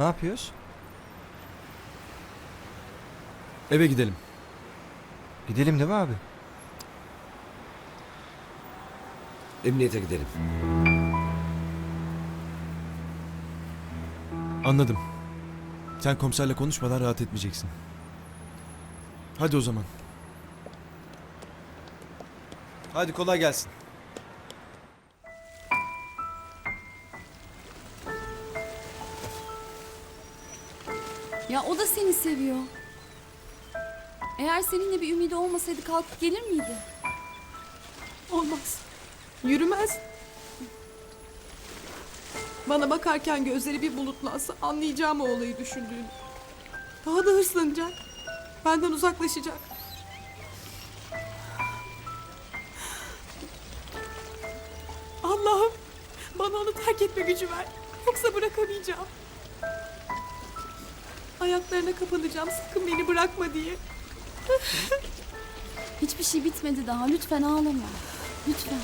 Ne yapıyoruz? Eve gidelim. Gidelim değil mi abi? Emniyete gidelim. Anladım. Sen komiserle konuşmadan rahat etmeyeceksin. Hadi o zaman. Hadi kolay gelsin. Ya o da seni seviyor. Eğer seninle bir ümidi olmasaydı kalkıp gelir miydi? Olmaz. Yürümez. Bana bakarken gözleri bir bulutlansa anlayacağım o olayı düşündüğünü. Daha da hırslanacak. Benden uzaklaşacak. Allah'ım bana onu terk etme gücü ver. Yoksa bırakamayacağım. Ayaklarına kapanacağım sakın beni bırakma diye. Hiçbir şey bitmedi daha. Lütfen ağlama. Lütfen.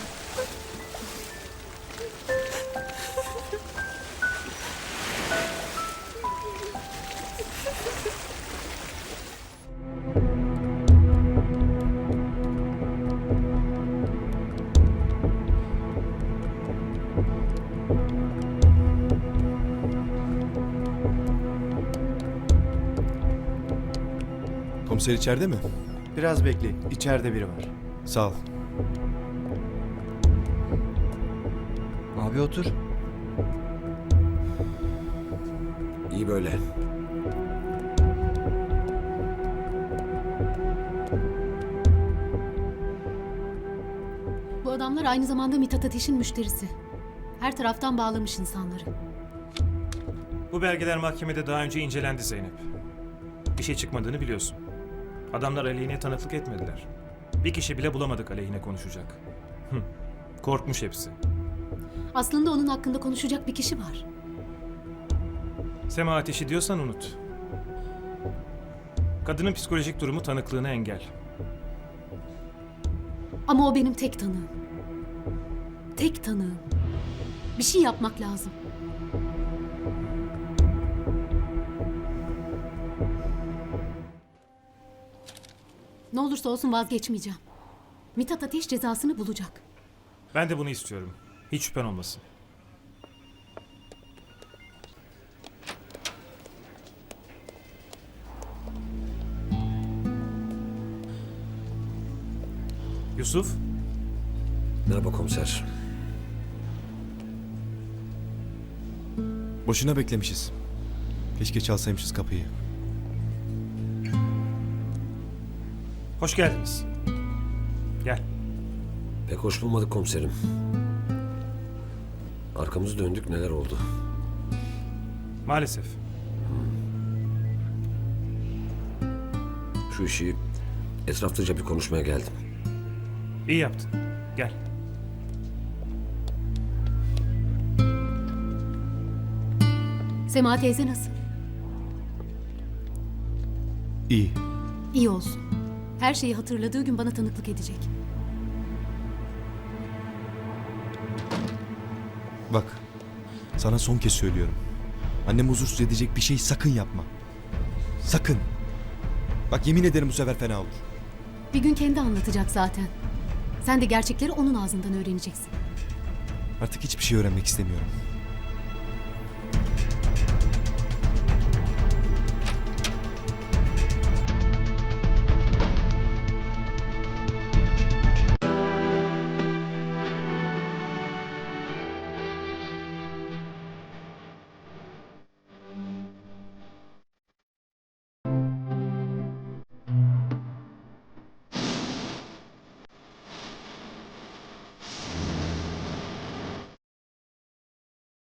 Komiser içeride mi? Biraz bekle. İçeride biri var. Sağ ol. Abi otur. İyi böyle. Bu adamlar aynı zamanda Mithat Ateş'in müşterisi. Her taraftan bağlamış insanları. Bu belgeler mahkemede daha önce incelendi Zeynep. Bir şey çıkmadığını biliyorsun. Adamlar aleyhine tanıklık etmediler. Bir kişi bile bulamadık aleyhine konuşacak. Hı. Korkmuş hepsi. Aslında onun hakkında konuşacak bir kişi var. Sema ateşi diyorsan unut. Kadının psikolojik durumu tanıklığına engel. Ama o benim tek tanığım. Tek tanığım. Bir şey yapmak lazım. Ne olursa olsun vazgeçmeyeceğim. Mithat Ateş cezasını bulacak. Ben de bunu istiyorum. Hiç şüphen olmasın. Yusuf, Merhaba komiser. Boşuna beklemişiz. Keşke çalsaymışız kapıyı. Hoş geldiniz. Gel. Pek hoş bulmadık komiserim. Arkamızı döndük neler oldu. Maalesef. Şu işi etraflıca bir konuşmaya geldim. İyi yaptın. Gel. Sema teyze nasıl? İyi. İyi olsun. Her şeyi hatırladığı gün bana tanıklık edecek. Bak. Sana son kez söylüyorum. Annemi huzursuz edecek bir şey sakın yapma. Sakın. Bak yemin ederim bu sefer fena olur. Bir gün kendi anlatacak zaten. Sen de gerçekleri onun ağzından öğreneceksin. Artık hiçbir şey öğrenmek istemiyorum.